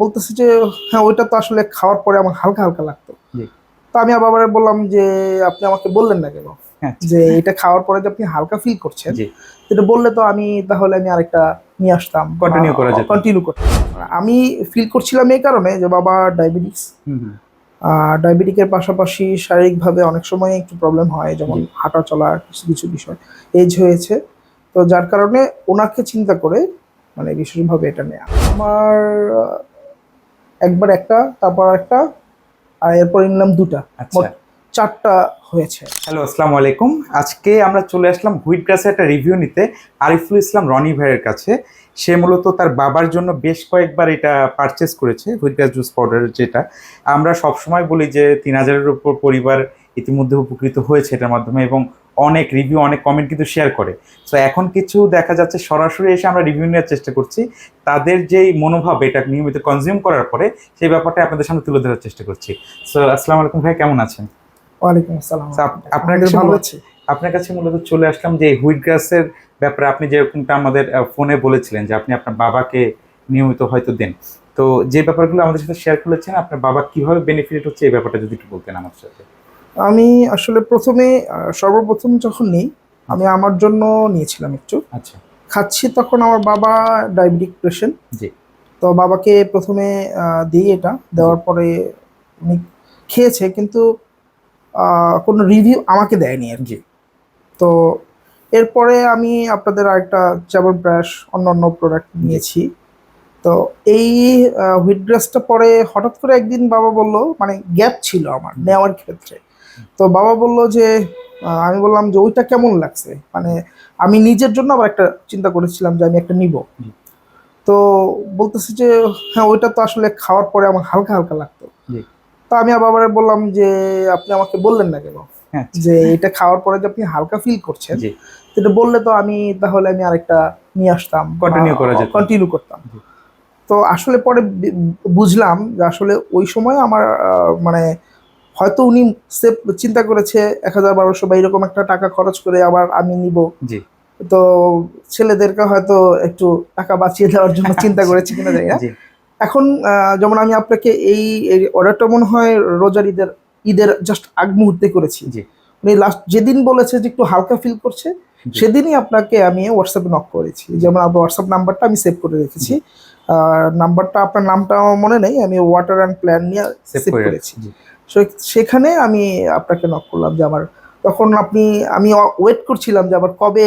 বলতেছে যে হ্যাঁ ওইটা তো আসলে খাওয়ার পরে আমার হালকা হালকা লাগতো। তো আমি আবার বললাম যে আপনি আমাকে বললেন না কেন? হ্যাঁ। যে এটা খাওয়ার পরে যে আপনি হালকা ফিল করছেন জি। এটা বললে তো আমি তাহলে আমি আরেকটা নিয়ে আসতাম কন্টিনিউ করা যেত। কন্টিনিউ করতাম আমি ফিল করছিলাম এই কারণে যে বাবা ডায়াবেটিস ডায়াবেটিকের পাশাপাশি শারীরিকভাবে অনেক সময় একটু প্রবলেম হয় যেমন হাঁটা চলা কিছু কিছু বিষয় এজ হয়েছে। তো যার কারণে ওনাকে চিন্তা করে মানে বিশেষভাবে এটা নেওয়া আমার একবার একটা তারপর একটা আর এরপর নিলাম দুটা। আচ্ছা। চারটা হয়েছে। হ্যালো আসসালামু আলাইকুম। আজকে আমরা চলে আসলাম হুইট গ্রাসের একটা রিভিউ নিতে। আরিফুল ইসলাম রনি ভাইয়ের কাছে। সে মূলত তার বাবার জন্য বেশ কয়েকবার এটা পারচেস করেছে হুইট গ্রাস জুস পাউডার যেটা। আমরা সবসময় বলি যে তিন হাজারের উপর পরিবার ইতিমধ্যে উপকৃত হয়েছে এটার মাধ্যমে এবং অনেক রিভিউ অনেক কমেন্ট কিন্তু শেয়ার করে। সো এখন কিছু দেখা যাচ্ছে সরাসরি এসে আমরা রিভিউ নেওয়ার চেষ্টা করছি। তাদের যেই মনোভাব এটা নিয়মিত কনজিউম করার পরে সেই ব্যাপারটা আপনাদের সামনে তুলে ধরার চেষ্টা করছি। সো আসসালামু আলাইকুম ভাই কেমন আছেন? ওয়ালাইকুম আসসালাম। আপনার কাছে ভালো মূলত- আপনার কাছে মূলত চলে আসলাম যে হুইট গ্রাসের ব্যাপারে। আপনি যেরকমটা আমাদের ফোনে বলেছিলেন যে আপনি আপনার বাবাকে নিয়মিত হয়তো দেন। তো যে ব্যাপারগুলো আমাদের সাথে শেয়ার করেছেন আপনার বাবা কীভাবে বেনিফিট হচ্ছে এই ব্যাপারটা যদি একটু বলতেন আমার সাথে। আমি আসলে প্রথমে সর্বপ্রথম যখন নিই আমি আমার জন্য নিয়েছিলাম একটু। আচ্ছা। খাচ্ছি তখন আমার বাবা ডায়াবেটিক পেশেন্ট জি। তো বাবাকে প্রথমে দিই এটা। দেওয়ার পরে উনি খেয়েছে কিন্তু কোনো রিভিউ আমাকে দেয়নি আর কি। জি। তো এরপরে আমি আপনাদের আরেকটা যেমন ব্রাশ অন্য অন্য প্রোডাক্ট নিয়েছি। তো এই হুইট ড্রেসটা পরে হঠাৎ করে একদিন বাবা বলল মানে গ্যাপ ছিল আমার নেওয়ার ক্ষেত্রে। তো বাবা বলল যে আমি বললাম যে ওইটা কেমন লাগছে? মানে আমি নিজের জন্য আবার একটা চিন্তা করেছিলাম যে আমি একটা নিব। তো বলতেছে যে হ্যাঁ ওইটা তো আসলে খাওয়ার পরে আমার হালকা হালকা লাগতো। তো আমি আবার বললাম যে আপনি আমাকে বললেন না কেন? হ্যাঁ। যে এটা খাওয়ার পরে যে আপনি হালকা ফিল করছেন এটা বললে তো আমি তাহলে আমি আরেকটা নিয়ে আসতাম করা যেত। কন্টিনিউ করতাম। তো আসলে পরে বুঝলাম যে আসলে ওই সময় আমার মানে হয়তো উনি সেভ চিন্তা করেছে এক হাজার বারোশো বা এরকম একটা টাকা খরচ করে আবার আমি নিব। জি। তো ছেলেদেরকে হয়তো একটু টাকা বাঁচিয়ে দেওয়ার জন্য চিন্তা করেছে কিনা জানি না। এখন যেমন আমি আপনাকে এই অর্ডারটা মনে হয় রোজার ঈদের ঈদের জাস্ট আগ মুহূর্তে করেছি। জি। উনি লাস্ট যেদিন বলেছে যে একটু হালকা ফিল করছে সেদিনই আপনাকে আমি হোয়াটসঅ্যাপে নক করেছি। যেমন আপনার হোয়াটসঅ্যাপ নাম্বারটা আমি সেভ করে রেখেছি। আর নাম্বারটা আপনার নামটা আমার মনে নেই আমি ওয়াটার অ্যান্ড প্ল্যান নিয়ে সেভ সেভ করে করেছি। সেখানে আমি আপনাকে নক করলাম যে আমার তখন আপনি আমি ওয়েট করছিলাম যে আবার কবে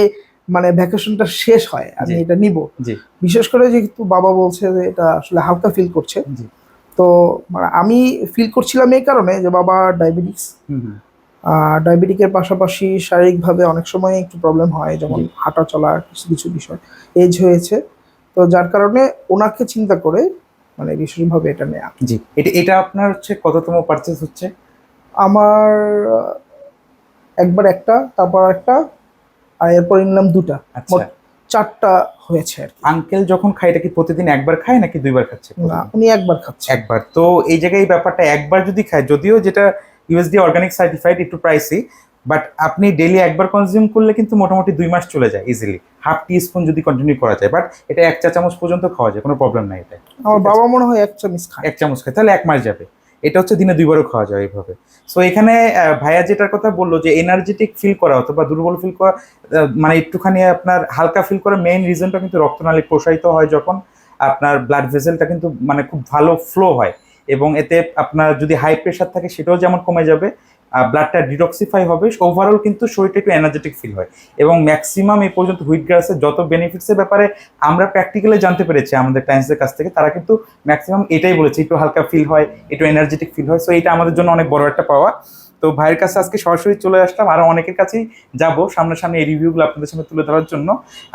মানে ভ্যাকেশনটা শেষ হয় আমি এটা নিব। বিশেষ করে যেহেতু বাবা বলছে যে এটা আসলে হালকা ফিল করছে। জি। তো মানে আমি ফিল করছিলাম এই কারণে যে বাবা ডায়াবেটিস ডায়াবেটিকের পাশাপাশি শারীরিকভাবে অনেক সময় একটু প্রবলেম হয় যেমন হাঁটা চলা কিছু কিছু বিষয় এজ হয়েছে। তো যার কারণে ওনাকে চিন্তা করে মানে বিশেষভাবে এটা নেওয়া জি। এটা এটা আপনার হচ্ছে কততম পারচেস হচ্ছে? আমার একবার একটা তারপর একটা আর এরপর নিলাম দুটা। আচ্ছা। চারটা হয়েছে আর আঙ্কেল যখন খায় এটা কি প্রতিদিন একবার খায় নাকি দুইবার খাচ্ছে? না উনি একবার খাচ্ছে। একবার। তো এই জায়গায় এই ব্যাপারটা একবার যদি খায় যদিও যেটা ইউএসডি অর্গানিক সার্টিফাইড একটু প্রাইসি বাট আপনি ডেলি একবার কনজিউম করলে কিন্তু মোটামুটি দুই মাস চলে যায় ইজিলি হাফ টি স্পুন যদি কন্টিনিউ করা যায়। বাট এটা এক চা চামচ পর্যন্ত খাওয়া যায় কোনো প্রবলেম নাই এটা আমার বাবা মনে হয় এক চামচ খায়। এক চামচ খায় তাহলে এক মাস যাবে। এটা হচ্ছে দিনে দুইবারও খাওয়া যায় এইভাবে। সো এখানে ভাইয়া যেটার কথা বলল যে এনার্জেটিক ফিল করা অথবা দুর্বল ফিল করা মানে একটুখানি আপনার হালকা ফিল করা মেইন রিজনটা কিন্তু রক্তনালী প্রসারিত হয় যখন আপনার ব্লাড ভেসেলটা কিন্তু মানে খুব ভালো ফ্লো হয়। এবং এতে আপনার যদি হাই প্রেশার থাকে সেটাও যেমন কমে যাবে ব্লাডটা ডিটক্সিফাই হবে ওভারঅল কিন্তু শরীরটা একটু এনার্জেটিক ফিল হয়। এবং ম্যাক্সিমাম এই পর্যন্ত হুইট গ্রাসের যত বেনিফিটসের ব্যাপারে আমরা প্র্যাকটিক্যালি জানতে পেরেছি আমাদের ক্লায়েন্টসদের কাছ থেকে, তারা কিন্তু ম্যাক্সিমাম এটাই বলেছে, একটু হালকা ফিল হয়, একটু এনার্জেটিক ফিল হয়। সো এটা আমাদের জন্য অনেক বড় একটা পাওয়া। তো ভাইয়ের কাছে আজকে সরাসরি চলে আসলাম। আরও অনেকের কাছেই যাব সামনাসামনি এই রিভিউগুলো আপনাদের সামনে তুলে ধরার জন্য।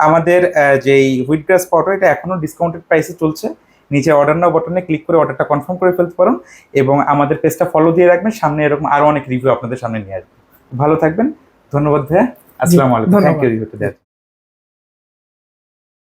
আমাদের যেই হুইট গ্রাস পাউডার এটা এখনও ডিসকাউন্টেড প্রাইসে চলছে। নিচে অর্ডার নাও বটনে ক্লিক করে অর্ডারটা কনফার্ম করে ফেলতে পারেন এবং আমাদের পেজটা ফলো দিয়ে রাখবেন। সামনে এরকম আরও অনেক রিভিউ আপনাদের সামনে নিয়ে আসবেন ভালো থাকবেন। ধন্যবাদ ভাইয়া। আসসালামু আলাইকুম। Thank you.